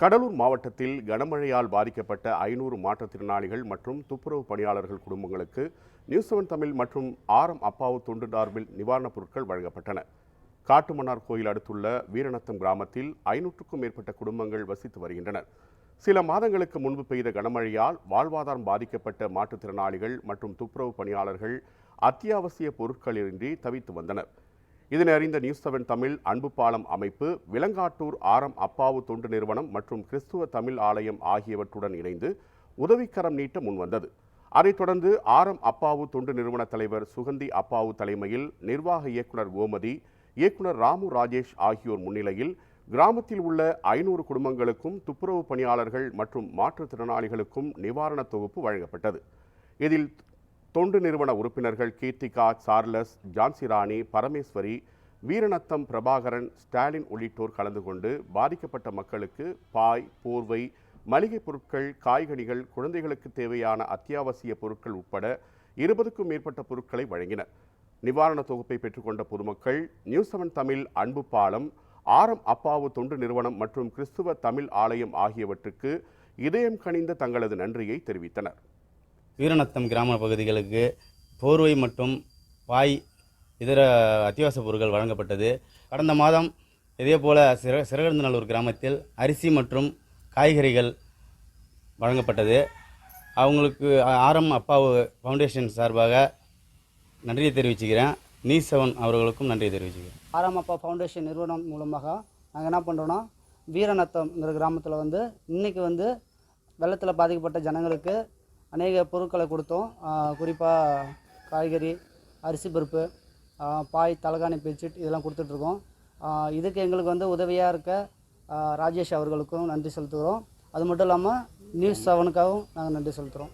கடலூர் மாவட்டத்தில் கனமழையால் பாதிக்கப்பட்ட ஐநூறு மாற்றுத்திறனாளிகள் மற்றும் துப்புரவு பணியாளர்கள் குடும்பங்களுக்கு நியூஸ் செவன் தமிழ் மற்றும் ஆரம் அப்பாவு தொண்டு சார்பில் நிவாரணப் பொருட்கள் வழங்கப்பட்டன. காட்டுமன்னார் கோயில் அடுத்துள்ள வீரநத்தம் கிராமத்தில் ஐநூற்றுக்கும் மேற்பட்ட குடும்பங்கள் வசித்து வருகின்றனர். சில மாதங்களுக்கு முன்பு பெய்த கனமழையால் வாழ்வாதாரம் பாதிக்கப்பட்ட மாற்றுத்திறனாளிகள் மற்றும் துப்புரவு பணியாளர்கள் அத்தியாவசிய பொருட்களின்றி தவித்து வந்தனர். இதனை அறிந்த நியூஸ் செவன் தமிழ் அன்பு பாலம் அமைப்பு விலங்காட்டூர் ஆரம் அப்பாவு தொண்டு நிறுவனம் மற்றும் கிறிஸ்துவ தமிழ் ஆலயம் ஆகியவற்றுடன் இணைந்து உதவிக்கரம் நீட்ட முன்வந்தது. அதைத் தொடர்ந்து ஆரம் அப்பாவு தொண்டு நிறுவன தலைவர் சுகந்தி அப்பாவு தலைமையில் நிர்வாக இயக்குனர் கோமதி இயக்குனர் ராமு ராஜேஷ் ஆகியோர் முன்னிலையில் கிராமத்தில் உள்ள ஐநூறு குடும்பங்களுக்கும் துப்புரவு பணியாளர்கள் மற்றும் மாற்றுத்திறனாளிகளுக்கும் நிவாரணத் தொகுப்பு வழங்கப்பட்டது. இதில் தொண்டு நிறுவன உறுப்பினர்கள் கீர்த்திகா சார்லஸ் ஜான்சிராணி பரமேஸ்வரி வீரநத்தம் பிரபாகரன் ஸ்டாலின் உள்ளிட்டோர் கலந்து கொண்டு பாதிக்கப்பட்ட மக்களுக்கு பாய் போர்வை மளிகைப் பொருட்கள் காய்கனிகள் குழந்தைகளுக்கு தேவையான அத்தியாவசிய பொருட்கள் உட்பட இருபதுக்கும் மேற்பட்ட பொருட்களை வழங்கினர் நிவாரண தொகுப்பை பெற்றுக்கொண்ட பொதுமக்கள் நியூஸ் செவன் தமிழ் அன்பு பாலம் ஆரம் அப்பாவு தொண்டு நிறுவனம் மற்றும் கிறிஸ்துவ தமிழ் ஆலயம் ஆகியவற்றுக்கு இதயம் கனிந்த தங்களது நன்றியை தெரிவித்தனர். வீரநத்தம் கிராம பகுதிகளுக்கு போர்வை மற்றும் பாய் இதர அத்தியாவசிய பொருட்கள் வழங்கப்பட்டது. கடந்த மாதம் இதேபோல சிற சிறகந்தநல்லூர் கிராமத்தில் அரிசி மற்றும் காய்கறிகள் வழங்கப்பட்டது. அவங்களுக்கு ஆரம் அப்பாவு ஃபவுண்டேஷன் சார்பாக நன்றியை தெரிவிச்சுக்கிறேன். நீஸ் செவன் அவர்களுக்கும் நன்றியை தெரிவிச்சுக்கிறேன். ஆராமப்பா ஃபவுண்டேஷன் நிறுவனம் மூலமாக நாங்கள் என்ன பண்ணுறோன்னா வீரநத்தம்ங்கிற கிராமத்தில் வந்து இன்றைக்கி வந்து வெள்ளத்தில் பாதிக்கப்பட்ட ஜனங்களுக்கு அநேக பொருட்களை கொடுத்தோம். குறிப்பாக காய்கறி அரிசி பருப்பு பாய் தலகாணி பெட்ஷீட் இதெல்லாம் கொடுத்துட்ருக்கோம் இதுக்கு எங்களுக்கு வந்து உதவியாக இருக்க ராஜேஷ் அவர்களுக்கும் நன்றி செலுத்துகிறோம். அது மட்டும் இல்லாமல் நியூஸ் செவனுக்காகவும் நாங்கள் நன்றி செலுத்துகிறோம்